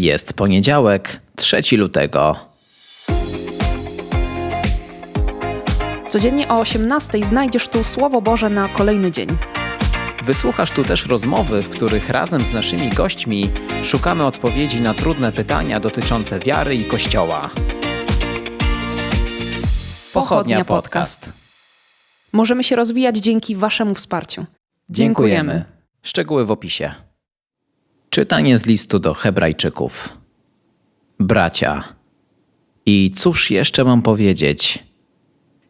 Jest poniedziałek, 3 lutego. Codziennie o 18 znajdziesz tu Słowo Boże na kolejny dzień. Wysłuchasz tu też rozmowy, w których razem z naszymi gośćmi szukamy odpowiedzi na trudne pytania dotyczące wiary i Kościoła. Pochodnia Podcast. Możemy się rozwijać dzięki Waszemu wsparciu. Dziękujemy. Szczegóły w opisie. Czytanie z listu do Hebrajczyków. Bracia, i cóż jeszcze mam powiedzieć?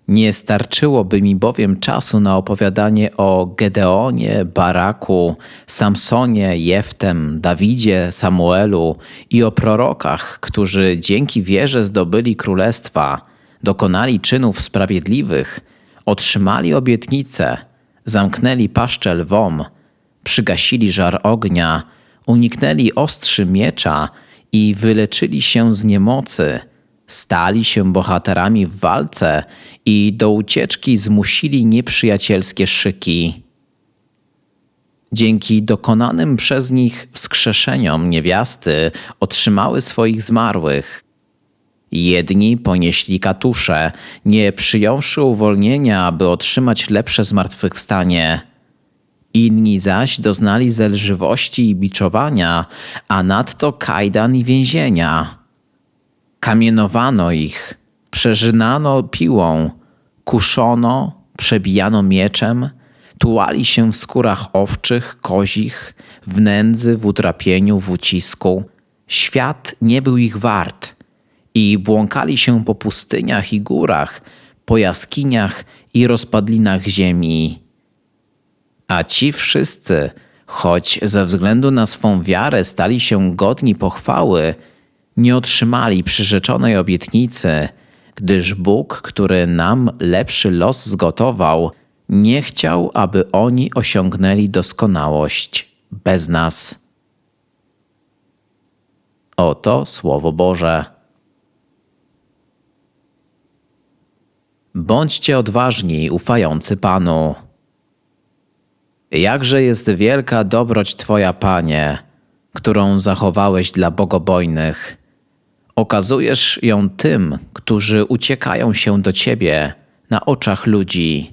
Nie starczyłoby mi bowiem czasu na opowiadanie o Gedeonie, Baraku, Samsonie, Jeftem, Dawidzie, Samuelu i o prorokach, którzy dzięki wierze zdobyli królestwa, dokonali czynów sprawiedliwych, otrzymali obietnice, zamknęli paszczę lwom, przygasili żar ognia, uniknęli ostrzy miecza i wyleczyli się z niemocy – stali się bohaterami w walce i do ucieczki zmusili nieprzyjacielskie szyki. Dzięki dokonanym przez nich wskrzeszeniom niewiasty otrzymały swoich zmarłych. Jedni ponieśli katusze, nie przyjąwszy uwolnienia, aby otrzymać lepsze zmartwychwstanie. Inni zaś doznali zelżywości i biczowania, a nadto kajdan i więzienia. Kamienowano ich, przeżynano piłą, kuszono, przebijano mieczem, tułali się w skórach owczych, kozich, w nędzy, w utrapieniu, w ucisku. Świat nie był ich wart i błąkali się po pustyniach i górach, po jaskiniach i rozpadlinach ziemi. A ci wszyscy, choć ze względu na swą wiarę stali się godni pochwały, nie otrzymali przyrzeczonej obietnicy, gdyż Bóg, który nam lepszy los zgotował, nie chciał, aby oni osiągnęli doskonałość bez nas. Oto Słowo Boże. Bądźcie odważni, ufający Panu. Jakże jest wielka dobroć Twoja, Panie, którą zachowałeś dla bogobojnych. Okazujesz ją tym, którzy uciekają się do ciebie na oczach ludzi.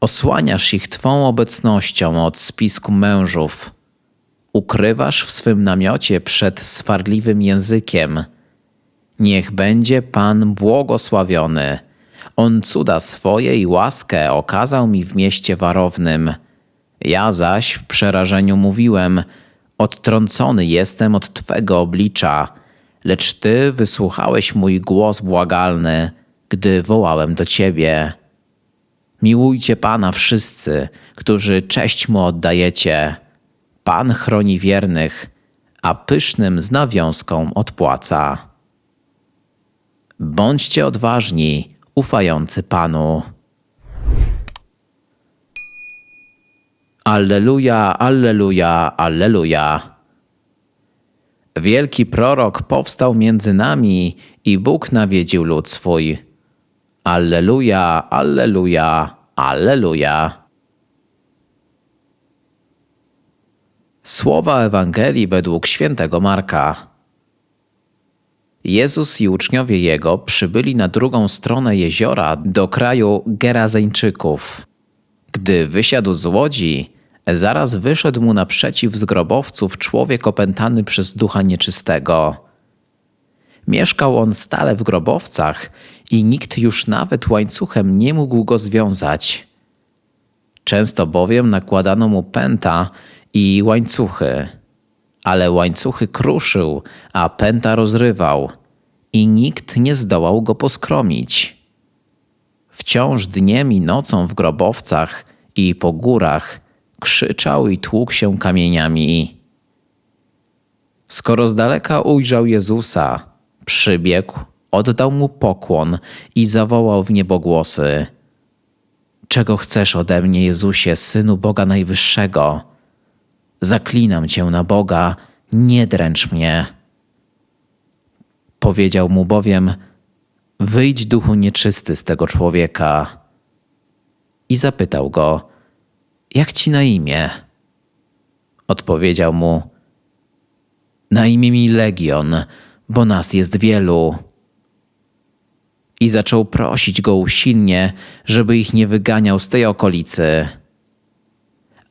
Osłaniasz ich twą obecnością od spisku mężów. Ukrywasz w swym namiocie przed swardliwym językiem. Niech będzie Pan błogosławiony. On cuda swoje i łaskę okazał mi w mieście warownym. Ja zaś w przerażeniu mówiłem: Odtrącony jestem od Twego oblicza lecz Ty wysłuchałeś mój głos błagalny, gdy wołałem do Ciebie. Miłujcie Pana wszyscy, którzy cześć Mu oddajecie. Pan chroni wiernych, a pysznym z nawiązką odpłaca. Bądźcie odważni, ufający Panu. Alleluja, alleluja, alleluja. Wielki prorok powstał między nami i Bóg nawiedził lud swój. Alleluja, alleluja, alleluja. Słowa Ewangelii według świętego Marka. Jezus i uczniowie Jego przybyli na drugą stronę jeziora do kraju Gerazeńczyków. Gdy wysiadł z łodzi, Zaraz wyszedł mu naprzeciw z grobowców człowiek opętany przez ducha nieczystego. Mieszkał on stale w grobowcach i nikt już nawet łańcuchem nie mógł go związać. Często bowiem nakładano mu pęta i łańcuchy, ale łańcuchy kruszył, a pęta rozrywał i nikt nie zdołał go poskromić. Wciąż dniem i nocą w grobowcach i po górach krzyczał i tłukł się kamieniami. Skoro z daleka ujrzał Jezusa, przybiegł, oddał mu pokłon i zawołał w niebogłosy: Czego chcesz ode mnie, Jezusie, synu Boga Najwyższego? Zaklinam cię na Boga, nie dręcz mnie. Powiedział mu bowiem: Wyjdź duchu nieczysty z tego człowieka. I zapytał go: jak ci na imię? Odpowiedział mu: na imię mi Legion, bo nas jest wielu. I zaczął prosić go usilnie, żeby ich nie wyganiał z tej okolicy.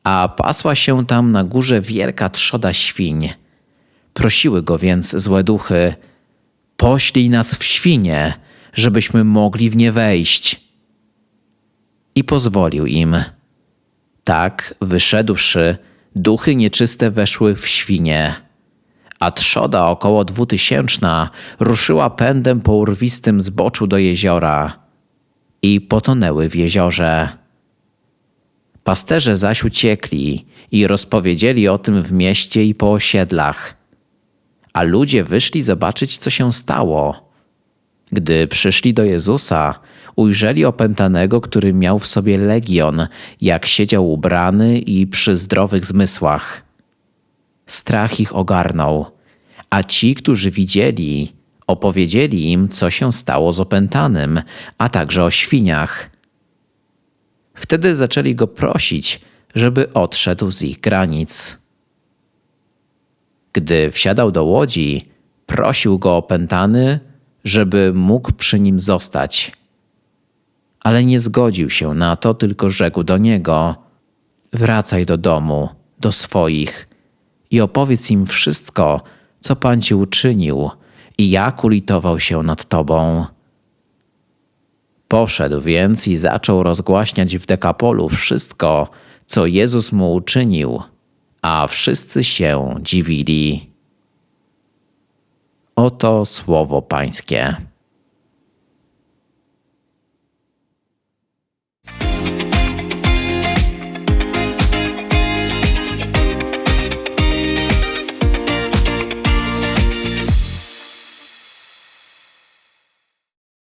A pasła się tam na górze wielka trzoda świń. Prosiły go więc złe duchy: Poślij nas w świnie, żebyśmy mogli w nie wejść. I pozwolił im. Tak, wyszedłszy, duchy nieczyste weszły w świnie, a trzoda około dwutysięczna ruszyła pędem po urwistym zboczu do jeziora i potonęły w jeziorze. Pasterze zaś uciekli i rozpowiedzieli o tym w mieście i po osiedlach, a ludzie wyszli zobaczyć, co się stało. Gdy przyszli do Jezusa, ujrzeli opętanego, który miał w sobie legion, jak siedział ubrany i przy zdrowych zmysłach. Strach ich ogarnął, a ci, którzy widzieli, opowiedzieli im, co się stało z opętanym, a także o świniach. Wtedy zaczęli go prosić, żeby odszedł z ich granic. Gdy wsiadał do łodzi, prosił go opętany, żeby mógł przy nim zostać. Ale nie zgodził się na to, tylko rzekł do niego: Wracaj do domu, do swoich i opowiedz im wszystko, co Pan ci uczynił i jak ulitował się nad tobą. Poszedł więc i zaczął rozgłaśniać w Dekapolu wszystko, co Jezus mu uczynił, a wszyscy się dziwili. Oto słowo Pańskie.